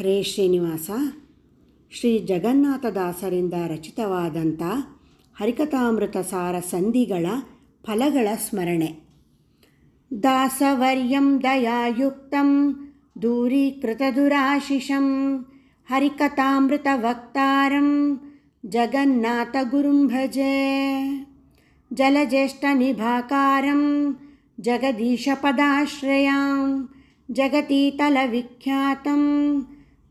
ಹರೇ ಶ್ರೀನಿವಾಸ, ಶ್ರೀ ಜಗನ್ನಾಥದಾಸರಿಂದ ರಚಿತವಾದಂಥ ಹರಿಕಥಾಮೃತ ಸಾರ ಸಂಧಿಗಳ ಫಲಗಳ ಸ್ಮರಣೆ. ದಾಸವರ್ಯಂ ದಯಾಯುಕ್ತಂ ದೂರೀಕೃತದುರಾಶಿಷಂ ಹರಿಕಥಾಮೃತವಕ್ತಾರಂ ಜಗನ್ನಾಥಗುರುಂ ಭಜೆ ಜಲಜ್ಯೇಷ್ಠನಿಭಾಕಾರಂ ಜಗದೀಶಪದಾಶ್ರಯಾಂ ಜಗತೀತಲವಿಖ್ಯಾತಂ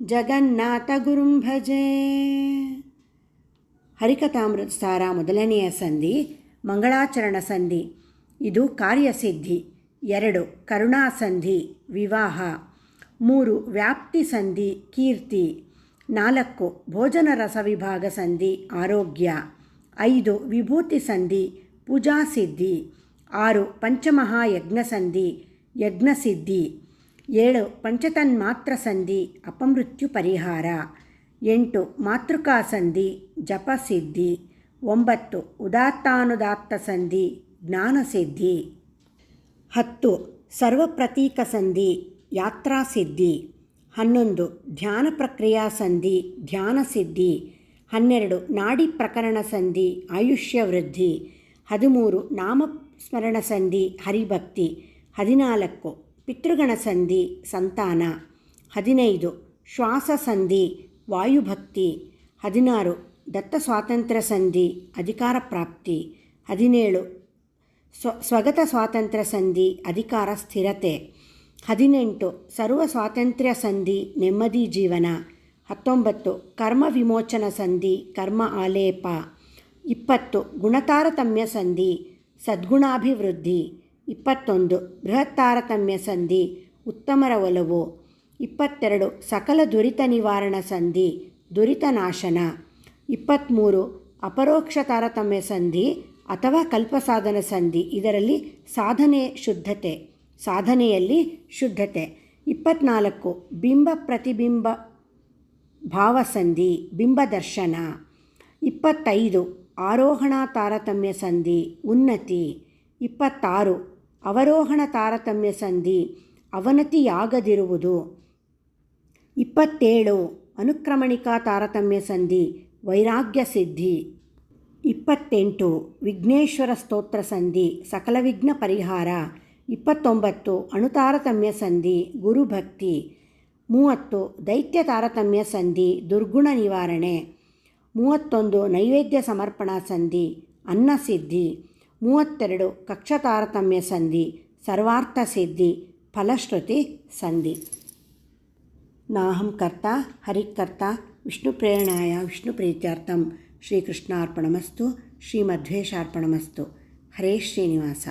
ಜಗನ್ನಾಥಗುರುಂ ಭಜೆ ಹರಿಕಥಾಮೃತ ಸಾರ ಮೊದಲನೆಯ ಸಂಧಿ, ಮಂಗಳಾಚರಣ ಸಂಧಿ, ಇದು ಕಾರ್ಯಸಿದ್ಧಿ. ಎರಡು, ಕರುಣಾಸಂಧಿ, ವಿವಾಹ. ಮೂರು, ವ್ಯಾಪ್ತಿ ಸಂಧಿ, ಕೀರ್ತಿ. ನಾಲ್ಕು, ಭೋಜನ ರಸವಿಭಾಗ ಸಂಧಿ, ಆರೋಗ್ಯ. ಐದು, ವಿಭೂತಿ ಸಂಧಿ ಪೂಜಾ ಸಿದ್ಧಿ ಆರು, ಪಂಚಮಹಾಯಜ್ಞ ಸಂಧಿ, ಯಜ್ಞಸಿದ್ಧಿ. ಏಳು ಪಂಚತನ್ಮಾತ್ರ ಸಂಧಿ, ಅಪಮೃತ್ಯು ಪರಿಹಾರ. ಎಂಟು, ಮಾತೃಕಾ ಸಂಧಿ ಜಪಸಿದ್ಧಿ ಒಂಬತ್ತು, ಉದಾತ್ತಾನುದಾತ್ತ ಸಂಧಿ ಜ್ಞಾನಸಿದ್ಧಿ ಹತ್ತು, ಸರ್ವಪ್ರತೀಕ ಸಂಧಿ ಯಾತ್ರಾಸಿದ್ಧಿ ಹನ್ನೊಂದು, ಧ್ಯಾನ ಪ್ರಕ್ರಿಯಾ ಸಂಧಿ ಧ್ಯಾನಸಿದ್ಧಿ ಹನ್ನೆರಡು, ನಾಡಿ ಪ್ರಕರಣ ಸಂಧಿ, ಆಯುಷ್ಯ ವೃದ್ಧಿ. ಹದಿಮೂರು ನಾಮಸ್ಮರಣ ಸಂಧಿ, ಹರಿಭಕ್ತಿ. ಹದಿನಾಲ್ಕು ಪಿತೃಗಣ ಸಂಧಿ ಸಂತಾನ. ಹದಿನೈದು. ಶ್ವಾಸ ಸಂಧಿ ವಾಯುಭಕ್ತಿ. ಹದಿನಾರು. ದತ್ತ ಸ್ವಾತಂತ್ರ್ಯ ಸಂಧಿ ಅಧಿಕಾರ ಪ್ರಾಪ್ತಿ ಹದಿನೇಳು. ಸ್ವ ಸ್ವಗತ ಸ್ವಾತಂತ್ರ್ಯ ಸಂಧಿ ಅಧಿಕಾರ ಸ್ಥಿರತೆ ಹದಿನೆಂಟು. ಸರ್ವ ಸ್ವಾತಂತ್ರ್ಯ ಸಂಧಿ ನೆಮ್ಮದಿ ಜೀವನ. ಹತ್ತೊಂಬತ್ತು. ಕರ್ಮ ವಿಮೋಚನ ಸಂಧಿ ಕರ್ಮ ಆಲೇಪ. ಇಪ್ಪತ್ತು. ಗುಣತಾರತಮ್ಯ ಸಂಧಿ ಸದ್ಗುಣಾಭಿವೃದ್ಧಿ. ಇಪ್ಪತ್ತೊಂದು ಬೃಹತ್ ತಾರತಮ್ಯ ಸಂಧಿ, ಉತ್ತಮರ ಒಲವು. ಇಪ್ಪತ್ತೆರಡು ಸಕಲ ದುರಿತ ನಿವಾರಣ ಸಂಧಿ, ದುರಿತ ನಾಶನ. ಇಪ್ಪತ್ತ್ಮೂರು ಅಪರೋಕ್ಷ ತಾರತಮ್ಯ ಸಂಧಿ ಅಥವಾ ಕಲ್ಪಸಾಧನ ಸಂಧಿ, ಇದರಲ್ಲಿ ಸಾಧನೆ ಶುದ್ಧತೆ, ಸಾಧನೆಯಲ್ಲಿ ಶುದ್ಧತೆ. ಇಪ್ಪತ್ನಾಲ್ಕು ಬಿಂಬ ಪ್ರತಿಬಿಂಬ ಭಾವಸಂಧಿ ಬಿಂಬದರ್ಶನ ಇಪ್ಪತ್ತೈದು ಆರೋಹಣ ತಾರತಮ್ಯ ಸಂಧಿ, ಉನ್ನತಿ. ಇಪ್ಪತ್ತಾರು ಅವರೋಹಣ ತಾರತಮ್ಯ ಸಂಧಿ ಅವನತಿಯಾಗದಿರುವುದು ಇಪ್ಪತ್ತೇಳು, ಅನುಕ್ರಮಣಿಕಾ ತಾರತಮ್ಯ ಸಂಧಿ, ವೈರಾಗ್ಯ ಸಿದ್ಧಿ. ಇಪ್ಪತ್ತೆಂಟು, ವಿಘ್ನೇಶ್ವರ ಸ್ತೋತ್ರ ಸಂಧಿ, ಸಕಲ ವಿಘ್ನ ಪರಿಹಾರ. ಇಪ್ಪತ್ತೊಂಬತ್ತು, ಅಣುತಾರತಮ್ಯ ಸಂಧಿ ಗುರುಭಕ್ತಿ ಮೂವತ್ತು, ದೈತ್ಯ ತಾರತಮ್ಯ ಸಂಧಿ, ದುರ್ಗುಣ ನಿವಾರಣೆ. ಮೂವತ್ತೊಂದು, ನೈವೇದ್ಯ ಸಮರ್ಪಣಾ ಸಂಧಿ ಅನ್ನಸಿದ್ಧಿ ಮೂವತ್ತೆರಡು ಕಕ್ಷ ತಾರತಮ್ಯ ಸಂಧಿ, ಸರ್ವಾರ್ಥ ಸಿದ್ಧಿ, ಫಲಶ್ರುತಿ ಸಂಧಿ. ನಾಹಂ ಕರ್ತ, ಹರಿಕರ್ತ ವಿಷ್ಣುಪ್ರೇರಣಾಯ ವಿಷ್ಣುಪ್ರೀತ್ಯರ್ಥಂ ಶ್ರೀಕೃಷ್ಣಾರ್ಪಣಮಸ್ತು ಶ್ರೀಮಧ್ವೇಶಾರ್ಪಣಮಸ್ತು ಹರೇ ಶ್ರೀನಿವಾಸ.